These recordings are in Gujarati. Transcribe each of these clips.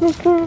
Mm-hmm.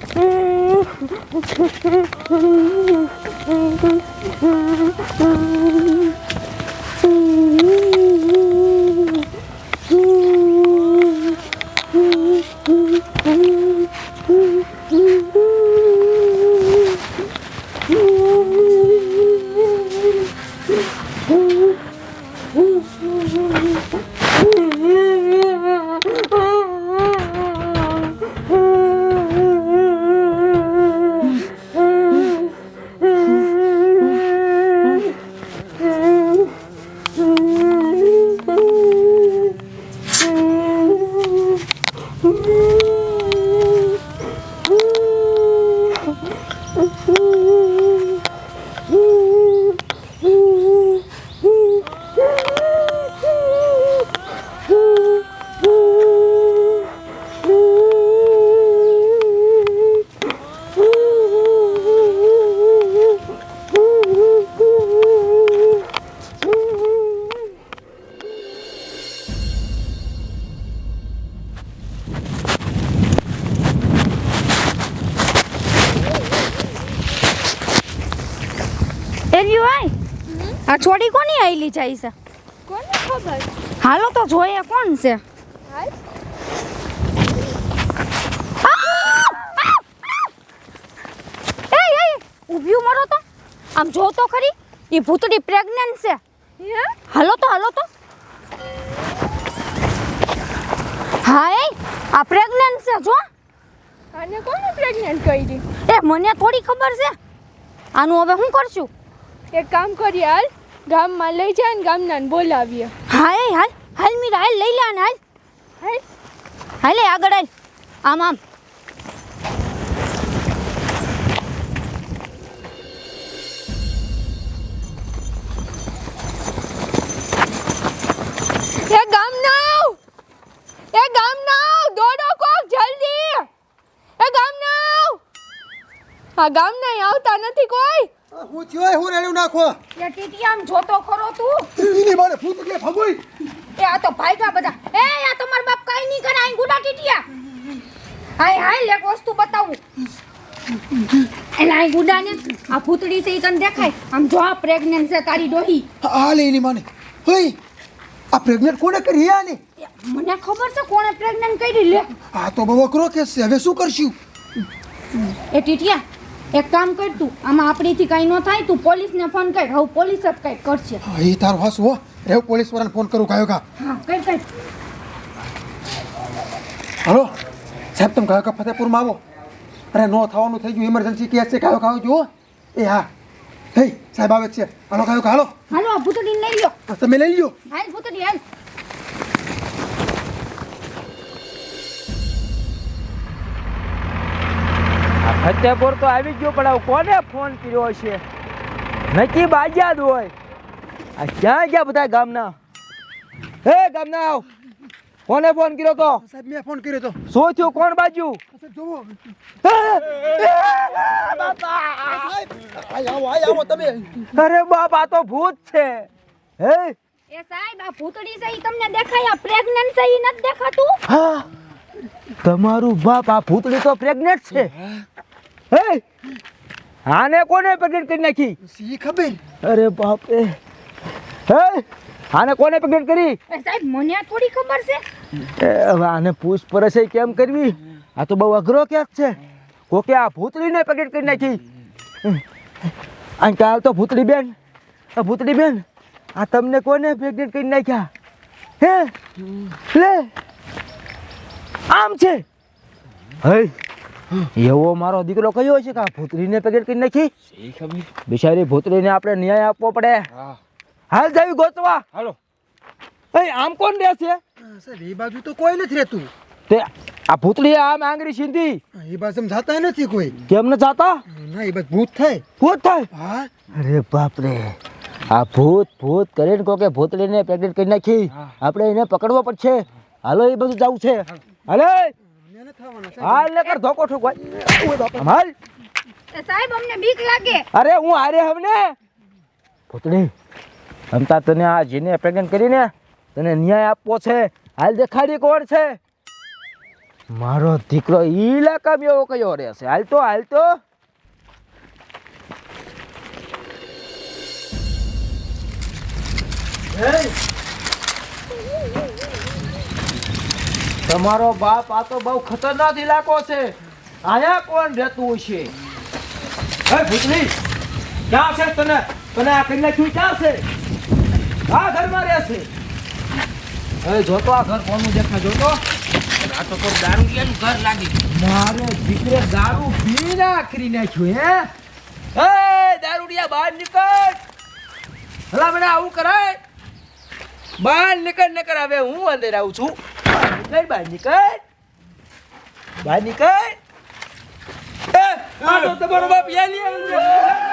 એલ્યું આય આ છોડી કોની આઈલી જાય છે? કોને ખબર? હાલો તો જોઈએ કોણ છે. ઉભ્યું મરો તો. આમ જો તો ખરી એ ભૂતડી પ્રેગ્નન્ટ છે. હાલો તો હાલો તો. હા એ આ પ્રેગ્નન્ટ છે જો. આને કોને પ્રેગ્નન્ટ કરી એ મને થોડી ખબર છે. આનું હવે શું કરશું? એક કામ કરીએ હાલ ગામમાં લઈ જાય ને ગામનાને બોલાવીએ. હા એ હાલ હાલ મીરા હાલ લઈ લે હાલ. હાલ. હાલ એ આગળ હાલ. આમ આમ. આ ગામના આવતા નથી કોઈ. હું થયો હું રેડ્યું નાખો. એ ટીટી આમ જોતો ખરો તું. એની મારે ભૂત કે ભગોઈ. એ આ તો ભાઈગા બધા. એ આ તમાર બાપ કઈ નહીં કરે આઈ ગુડા ટીટીયા. હાય હાય લે વસ્તુ બતાવું. એલા આઈ ગુડા ને આ ભૂતડી છે ઈ તને દેખાય? આમ જો આ પ્રેગ્નન્ટ છે તારી ડોહી. આ લે એની માને. હઈ આ પ્રેગ્નેન્ટ કોને કરી આને મને ખબર છે કોણે પ્રેગ્નન્ટ કરી લે. આ તો બહુ અઘરો કેસ છે. હવે શું કરશું? એ ટીટિયા એક કામ કર તું આમાં આપણીથી કાંઈ ન થાય તું પોલીસને ફોન કર હવે પોલીસ જ કંઈક કરશે. હા એ તારો હસ હો. રેવ પોલીસ વાળાને ફોન કરું કાયો કા. હા કઈ કઈ હલો? સાહેબ તમે કાયો કા ફતેપુરમાં આવો? અરે નો થવાનું થઈ ગયું ઇમરજન્સી કેસ છે કાયો કાયો જુઓ એ હા. હે સાહેબ આવે જ છે. હાલો કાયો કા હાલો. હાલો આ ભૂતડીને લઈ લો તમે લઈ લ્યો. હાલ ભૂતડી હાલ. ફતેપુર તો આવી ગયો પણ કોને ફોન કર્યો છે નક્કી બાજ્યા જ હોય. આ ક્યાં ગયા બધા ગામના? હે ગામના આવ. કોને ફોન કર્યો તો? સાહેબ મેં ફોન કર્યો તો. શું થયું? કોણ બાજુ? જોવો. હે? આય આવો આય આવો તમે. અરે બાપ આ તો ભૂત છે. હે? એ સાહેબ આ ભૂતડી છે ઈ તમને દેખાય? આ પ્રેગ્નન્ટ છે ઈ નથી દેખાતું? હા. તમારું બાપ આ ભૂતડી તો પ્રેગ્નન્ટ છે. હે? આને કોને પ્રેગ્નેન્ટ કરી નાખી? સી ખબર? અરે બાપ રે હે? આને કોને પ્રેગ્નેન્ટ કરી? એ સાહેબ મને થોડી ખબર છે. હવે આને પૂછપરછ કેમ કરવી? આ તો બહુ અઘરો કેસ છે. કોકે આ ભૂતળીને પેકેટ કરી નાખી? અને કાલ તો ભૂતળી બેન. આ ભૂતળી બેન આ તમને કોને પ્રેગ્નેટ કરી નાખ્યા? હે? લે. આમ છે. હે એવો મારો દીકરો કયો છે કે ભૂતરીને ભૂતળીને પેકેટ કરી નાખી? બિચારી ભૂતળીને આપણે ન્યાય આપવો પડે. હાલ જાવી ગોતવા. હાલો. એ આમ કોણ રહે છે? સાહેબ એ બાજુ તો કોઈ નથી રહેતું. તે આ ભૂતળી આમ આંગળી સીધી. એ બાજુ જાતા નથી કોઈ. કેમ ન જાતા? ના એ બાજુ ભૂત થાય. ભૂત થાય? હા. અરે બાપ રે આ ભૂત ભૂત કરીને કોકે ભૂતળીને પ્રેગ્નેટ કરી નાખી. આપણે એને પકડવો પડશે. હાલો એ બધું જવું છે. હાલે! હાલ લેકર ધોકો ઠોકવાય હાલ. સાહેબ અમને બીક લાગે. અરે હું હારે હમને ભૂતળી હમતા તને આ જીને પ્રેગ્નેટ કરીને તને ન્યાય આપવો છે. હાલ દેખાડી કોણ છે? મારો દીકરો ઈલાકા ઇલાકામાં એવો કયો રહેશે હાલ તો હાલ તો. તમારો બાપ આ તો બહુ ખતરનાક ઇલાકો છે. આયા કોણ રહેતું છે હે ભૂતલી ક્યાં છે તને? તને આ કરીને નાખ્યું ક્યાં છે? આ ઘરમાં રહેશે. હવે જોતો આ ઘર કોનું દેખાય જોતો? આ તો કોઈ દારૂડિયાનું ઘર લાગી. મારે દીકરે દારૂ પી નાખી નાખ્યું હે? એ દારૂડિયા બહાર નીકળ. ભલા મને આવું કરાય. બહાર નીકળ નીકળ. હવે હું અંદર આવું છું. નીકળ બહાર નીકળ બહાર નીકળ એ, બાપ યાલી.